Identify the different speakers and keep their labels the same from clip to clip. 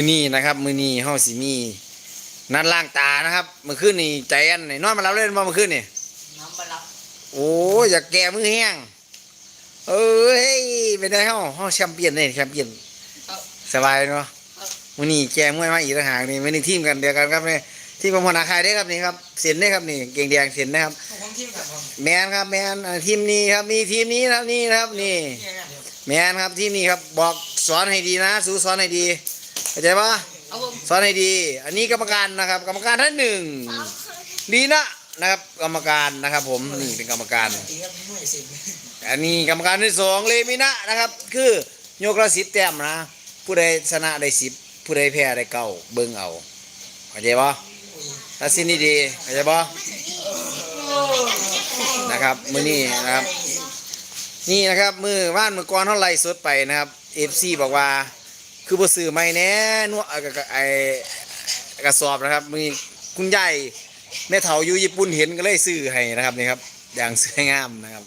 Speaker 1: มื้อนี้นะครับ มือนี้เฮาสิมีนัดล้างตานะครับเมื่อคืนนี่ใจอันนี่นอนมาแล้วเล่นบ่เมื่อคืนนี่
Speaker 2: น้ำปลารับ
Speaker 1: โอ้ยอยากแก้มือแห้งเอ้ยเป็นไงเฮาเฮาแชมเปี้ยนนี่แชมเปี้ยน
Speaker 2: ครับ
Speaker 1: สบายเนาะมื้อนี้แก้มวยมาอีกต่างหากนี่มื้อนี้ทีมกันเดียวกันครับนี่ทีมของหัวหน้าค่ายได้ครับนี่ครับเส้นได้ครับนี่เก่งแดงเส้นนะครับ
Speaker 2: ผมทีมกับผม
Speaker 1: แมนครับแมนอ่าทีมนี้ครับมีทีมนี้นะครับนี่นะครับนี่
Speaker 2: เนี่ยเนี่ย
Speaker 1: แมนครับทีมนี้ครับบอกสอนให้ดีนะสู้สอนให้ดี เข้าใจปะ
Speaker 2: เอาผม
Speaker 1: สอนให้ดี อันนี้กรรมการนะครับ กรรมการท่านหนึ่งดีนะนะครับ กรรมการนะครับ ผมนี่เป็นกรรมการ
Speaker 2: ตีครับมวยสิง
Speaker 1: อันนี้กรรมการที่สองเลมินะนะครับ คือยกละสิบแต้มนะผู้ใดชนะได้สิบผู้ใดแพ้ได้เก้าเบิ่งเอาเข้าใจปะตัดสินดีๆเข้าใจปะนะครับ มือนี้นะครับ นี่นะครับมือว่านมือก่อนเท่าไรสดไปนะครับเอฟซีบอกว่า คือบ่ซื้อไม่แน่นวเอ่อไอกระสอบนะครับ มีคุณยายแม่เฒ่าอยู่ญี่ปุ่นเห็นก็เลยซื้อให้นะครับนี่ครับอย่างสวยงามนะครับ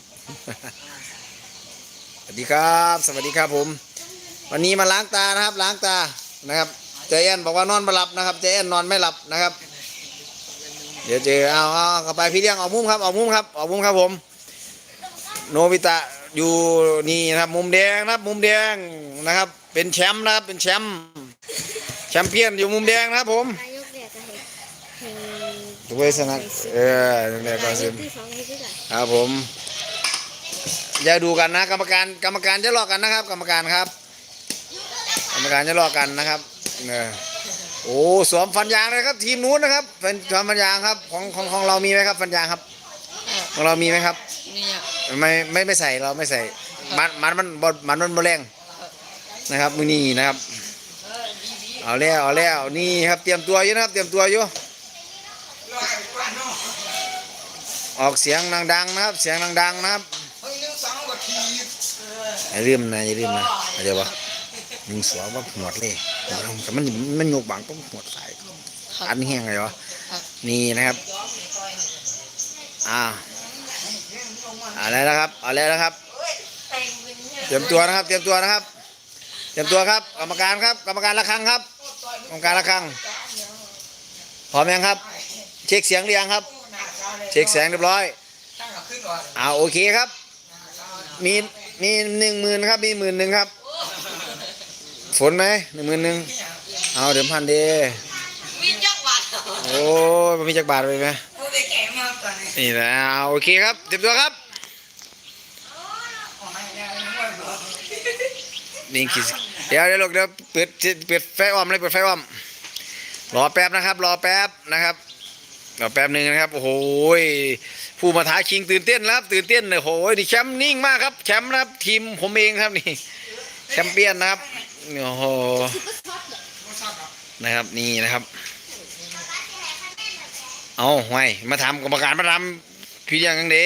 Speaker 1: สวัสดีครับ สวัสดีครับผม วันนี้มาล้างตานะครับ ล้างตานะครับใจแอนบอกว่านอนไม่หลับนะครับใจแอนนอนไม่หลับนะครับ เดี๋ยวเจอเอาเอาเข้าไปพี่เลี้ยงออกมุมครับออกมุมครับออกมุมครับผม โนบิตะอยู่นี่นะครับมุมแดงนะครับ มุมแดงนะครับ เป็นแชมป์นะครับ เป็นแชมป์แชมเปี้ยนอยู่มุมแดงนะครับผม
Speaker 3: นายกเนี่ยจะให้ให้
Speaker 1: ตัวเวสนักเออนั่นแหละก็
Speaker 3: นาย
Speaker 1: สิ
Speaker 3: กที่สองให้ที่ไหน
Speaker 1: ครับผม อย่าดูกันนะ กรรมการกรรมการจะลอกกันนะครับ กรรมการครับ กรรมการจะลอกกันนะครับเนี่ยโอ้สวมฟันยางเลยครับ ทีมนู้นนะครับเป็นสวมฟันยางครับของของของเรามีไหมครับ ฟันยางครับ ของเรามีไหมครับ
Speaker 2: เนี่ย
Speaker 1: ไม่ไม่ไม่ใส่เราไม่ใส่มันมันมันบมันมันบแรง นะครับมือนี้นะครับ เอาแล้วเอาแล้วนี่ครับเตรียมตัวอยู่นะครับ เตรียมตัวอยู่ออกเสียงดังๆนะครับ เสียงดังๆนะครับ
Speaker 2: เฮ้ยเรื่องสองกว่าที
Speaker 1: อย่าลืมนะอย่าลืมนะเข้าใจปะยิงสวนว่าหวดเลยแต่มันมันโยกบังต้องหวดใส่อันแห้งเลยวะนี่นะครับอ่าเอาแล้วนะครับเอาแล้วนะครับ เตรียมตัวนะครับ เตรียมตัวนะครับ เตรียมตัวครับ กรรมการครับ กรรมการละครังครับ กรรมการละครังพร้อมยังครับ เช็คเสียงหรือยังครับ เช็คเสียงเรียบร้อย
Speaker 2: ตั้งกับขึ้นก่อน
Speaker 1: อ่าโอเคครับ มีมีหนึ่งหมื่นครับ มีหมื่นหนึ่งครับ ฝนไหมหนึ่งหมื่นหนึ่งเอาเดี๋ยวพันเด
Speaker 2: วินยักษ์วัด
Speaker 1: โอ้ยมันมีจักบาทไปไหม
Speaker 2: ผู้ได้แก่มากตอนนี้
Speaker 1: นี่แหละเอาโอเคครับเตรียมตัวครับ
Speaker 2: อ๋อไม่ได้ไม่ไหวหรอก
Speaker 1: นี่คิดเดี๋ยวเดี๋ยวลูกเดี๋ยวเปิดเปิดไฟอ้อมเลยเปิดไฟอ้อม รอแป๊บนะครับ รอแป๊บนะครับรอแป๊บหนึ่งนะครับ โอ้โหผู้มาท้าชิงตื่นเต้นแล้วครับ ตื่นเต้นเลยโอ้โหนี่แชมป์นิ่งมากครับแชมป์นะครับทีมผมเองครับนี่แชมเปี้ยนนะครับโอ้โหนะครับนี่นะครับ เอาไว้มาทำกรรมการมาทำพี่ยังยังเด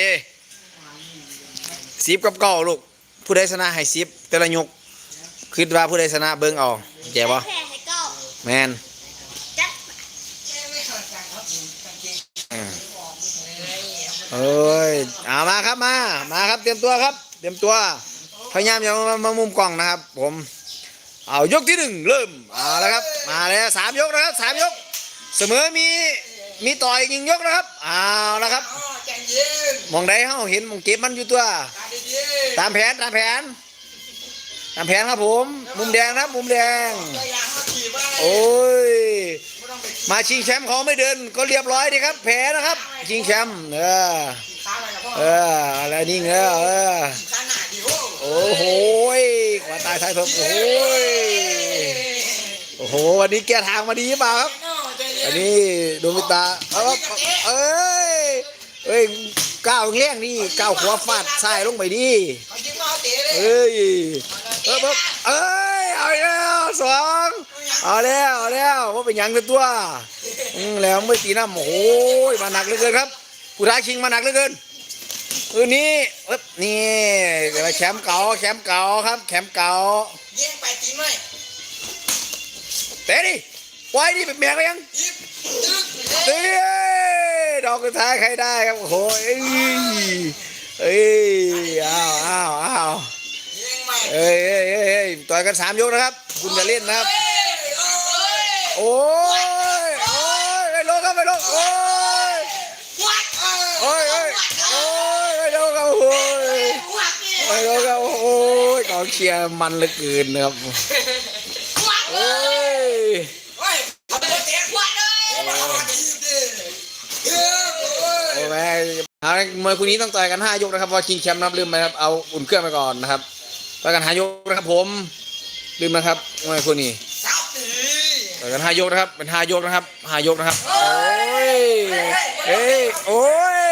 Speaker 1: สิบกับเก้าลูกผู้ใดชนะให้สิบแต่ละยก คิดว่าผู้ใดชนะเบิ้งเอาแจ๋วะ
Speaker 3: แพ้ให้เก้า
Speaker 1: แมน
Speaker 3: จัด
Speaker 2: ไม่เข้าใจครับกางเกง
Speaker 1: อืมเอ้ยเอามาครับมามาครับเตรียมตัวครับ เตรียมตัวพยายามอย่ามามามุมกล้องนะครับ ผม เอายกที่หนึ่งเริ่มเอาแล้วครับ มาแล้วสามยกนะครับสามยก เสมอมีมีต่อยยิงยกนะครับเอาแล้วครับ
Speaker 2: อ๋อใจเย็น
Speaker 1: มองใดเฮาเห็นมองเก็บมันอยู่ตัว
Speaker 2: ตาดีๆ
Speaker 1: ตามแผนตามแผน ตามแผนครับผม มุมแดงนะครับมุมแดง โอ้ย
Speaker 2: มา
Speaker 1: ชิงแชมป์เขาไม่เดินก็เรียบร้อยดีครับแพ้นะครับ ชิงแชมป์เออเอออะไรนี่เออเออ
Speaker 2: ขี่ขาหนาดิโอ้
Speaker 1: โอ้โหว่าตายท้ายทบโอ้โหยโอ้โห วันนี้แกทางมาดีเปล่าครับอัน
Speaker 2: นี้
Speaker 1: ดวงตาเอาครับเอ้ยเอ้ยก้าวแง่งนี่ก้าวขวาฟาดซ้ายลงไปดิ
Speaker 2: เขาจิ้ย
Speaker 1: เอ้ยเอเอ้ยเอาแล้วสองเอาแล้วเอาแล้วว่าเป็นยังเป็นตัวแล้วไม่ตีน้ำโอ้โหยมาหนักเหลือเกินครับผู้ท้าชิงมาหนักเหลือเกินคืนนี้เอ๊บนี่เดี๋ยวแชมป์เก่าแชมป์เก่าครับแชมป์เก่า
Speaker 2: เยี่ยงไปตีไหม
Speaker 1: เตะดิปล่อยดิเป็นแมงไปยัง
Speaker 2: ตึ๊ก
Speaker 1: เต้ดอกสุดท้ายใครได้ครับโอ้โหเอ้ยเอ้ย
Speaker 2: เยี่ยงไป
Speaker 1: เอ้ยเอ้ยเอ้ยเอ้ยต่อยกันสามยกนะครับ คุณจะเล่นนะครับ
Speaker 2: เอ้ยโอ้
Speaker 1: โอ้ยโอ้ยไปลงครับไปลงโอ้ย
Speaker 2: วัดเออ
Speaker 1: โอ้ยโอ้ยโอ้ยไปลงครับโอ้ย
Speaker 2: วัดเนี่ย
Speaker 1: ไปลงครับโอ้ยกองเชียร์มันเหลือเกินนะครับ
Speaker 2: วัดเอ
Speaker 1: โอ้
Speaker 2: อยเฮ้ยเอาไปเตะวัดเลยมาเอาไปยิงดิเฮ้ยโอ้ย
Speaker 1: โอ้แม่เอาละมวยคู่นี้ต้องต่อยกันห้ายกนะครับเพอชิงแชมป์นะครับลืมไปครับเอาอุ่นเครื่องไปก่อนนะครับ ต่อยกันหายกนะครับผมลืมนะครับมวยคู่นี้
Speaker 2: สับตี
Speaker 1: ต่อยกันหายกนะครับ เป็นหายกนะครับหายกนะครับโอ้ยเอ้ยโอ้ย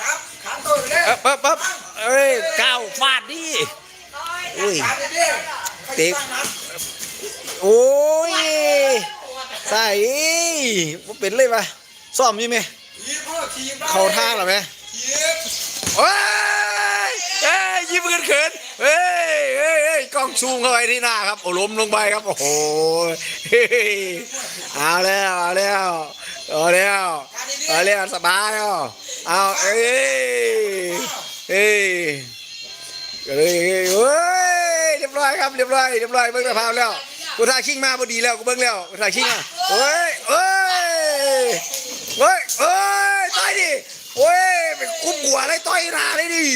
Speaker 2: สับขาตัวเลย
Speaker 1: เอ๊ะปั๊บปั๊บเอ้ยก้าวฟาดดิอุ้ย
Speaker 2: เลยดิ
Speaker 1: เตะโอ้ยใส่บ่เป็นเลยปะซ่อมยู่ไหม
Speaker 2: ทีมพ่อทีม
Speaker 1: เขาท่าเหรอไห
Speaker 2: ม
Speaker 1: โอ้ยเอ้ยยิ้มเขินเขิน เฮ้ยเฮ้ยเฮ้ยกล้องซูมเข้าไปที่หน้าครับ โอ้ล้มลงไปครับ โอ้โหเฮ้ยเอาแล้วเอาแล้วเอาแล้วเอาแล้วสบายอะเอาเอ้ยเอ้ยเอ้ยเฮ้ยเรียบร้อยครับเรียบร้อยเรียบร้อยเบิ่งสภาพแล้วกูถ่ายชิงมาพอดีแล้วกูเบิ่งแล้วกูถ่ายชิงอะเฮ้ยเฮ้ยเฮ้ยเฮ้ยต่อยดิโอ้ยไปคุ้มหัวอะไรต่อยหน้าเลยดิ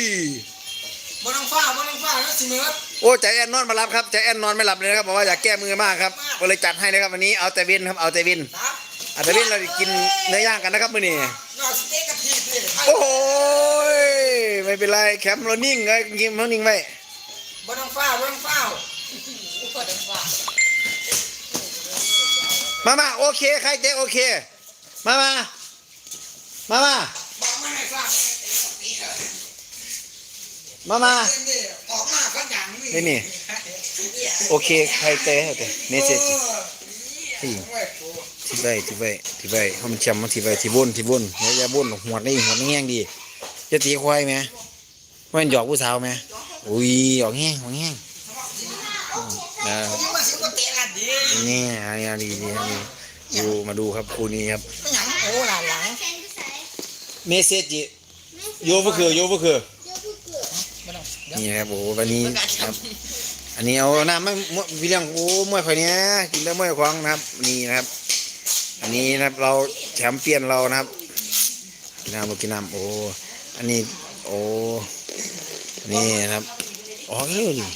Speaker 2: บนน้องฟ้าบนน้องฟ้าแล้วสิเมิร์ด
Speaker 1: โอ้ใจแอนนอนมารับครับใจแอนนอนไม่หลับเลยนะครับบอกว่าอยากแก้มือมากครับก็เลยจัดให้นะครับวันนี้เอาแต่เวินครับเอาแต่เวิน
Speaker 2: สับ
Speaker 1: เอาแต่เวินเราจะกินเนื้อย่างกันนะครับมื้อนี้
Speaker 2: นอกสเต็กกับทีมดิ
Speaker 1: โอ้ยไม่เป็นไรแคมป์เรานิ่งไงกินเรานิ่งไว้
Speaker 2: บนน้องฟ้าบนน้องฟ้า
Speaker 1: มามาโอเคใครเจ๊โอเค มามามามา
Speaker 2: บอกไม่ให้ฟ้า
Speaker 1: มามา
Speaker 2: เล่นดิออกมาพักอย่าง
Speaker 1: นี่นี่โอเคใครเจ๊โอเคเนเจจิที่ที่ไว้ที่ไว้ที่ไว้เขามันจำมาที่ไว้ที่บนที่บนเนี่ยอย่าบนหัวนี่หัวนี่แง่งดี จะตีควายไหมว่ามันหยอกผู้สาวไหมอุ้ยหยอกแง่งหยอกแง่งอืมนะ
Speaker 2: ผมมาสิก็เตะกันดิ
Speaker 1: นี่อันนี้อันนี้ดีอันนี้ดูมาดูครับคู่นี้ครับ
Speaker 2: ไม่หยังโอ้หลานหลัง
Speaker 3: แฟนผู้ชาย
Speaker 1: เมเซจิโยบุคือโยบุคือ
Speaker 3: เดี๋ยวผู้เกิด
Speaker 1: นี่ครับโอ้โหวันนี้ครับ อันนี้เอาน้ำไม่มวยพี่เลียงโอ้มวยไฟเนี้ยกินแล้วมวยควางนะครับนี่นะครับ อันนี้นะครับเราแชมป์เปี้ยนเรานะครับกินน้ำกินน้ำโอ้อันนี้โอ้นี่นะครับอ๋อเลยดิ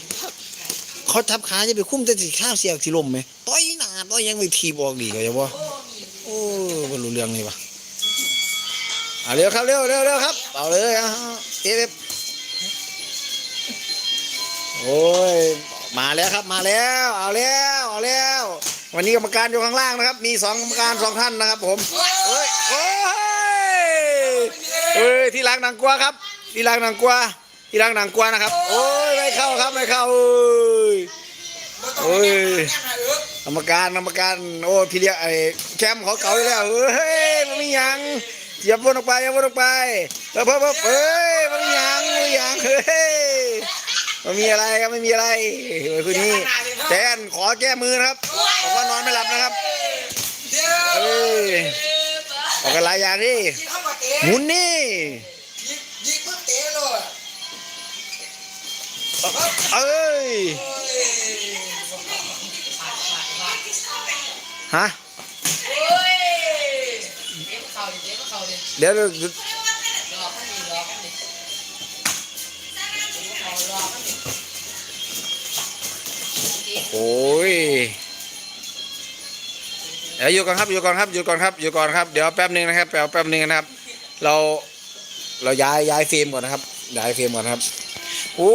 Speaker 1: เขาทับขาจะไปคุ้มแต่สิข้าวเสียกสิลมไหมต่อยหนาต่อยยังไม่ทีบอกดีเลยว่าโอ้ไม่รู้เรื่องนี่ปะเอาเร็วครับเร็วเร็วเร็วครับเอาเลยอะเอฟ โอ้ยมาแล้วครับมาแล้ว เอาแล้วเอาแล้ว วันนี้กรรมการอยู่ข้างล่างนะครับ มีสองกรรมการสองท่านนะครับ ผมเฮ้ยโอ้ยเฮ้ยที่ล้างหนังกัวครับ ที่ล้างหนังกัวที่ล้างหนังกัวนะครับ โอ้ยไม่เข้าครับไม่เข้าเอ้ยโอ้ยกรรมการกรรมการโอ้พี่เลี้ยไอ้แคมป์เขาเก่าอยู่แล้วเฮ้ยมันมียังเหยียบวนออกไปเหยียบวนออกไปแล้วเพิ่มเพิ่มเฮ้ยมันมียังมันมียังเฮ้ย มันมีอะไรครับไม่มีอะไรเฮ้ยคืนนี้แจนขอแก้มือนะครับบอกว่านอนไม่หลับนะครับ
Speaker 2: เดี๋ยว
Speaker 1: เอ้ยออกกันหลายอย่างนี่
Speaker 2: ยิงเข้ามาเตะ
Speaker 1: หมุนนี่
Speaker 2: ยิงยิงปุ๊บเตะเลย
Speaker 1: เอ้ย
Speaker 2: โอ้ย
Speaker 1: ฮะ
Speaker 4: โอ้ยเจ็บเข่าดิเจ็บเข่าดิ
Speaker 1: เดี๋ยว โอ้ยเดี๋ยวอยู่ก่อนครับอยู่ก่อนครับอยู่ก่อนครับอยู่ก่อนครับเดี๋ยวแป๊บหนึงนะครับแป๊บแป๊บหนึงนะครับ เราเราย้ายย้ายฟิล์มก่อนนะครับย้ายฟิล์มก่อนครับโอ้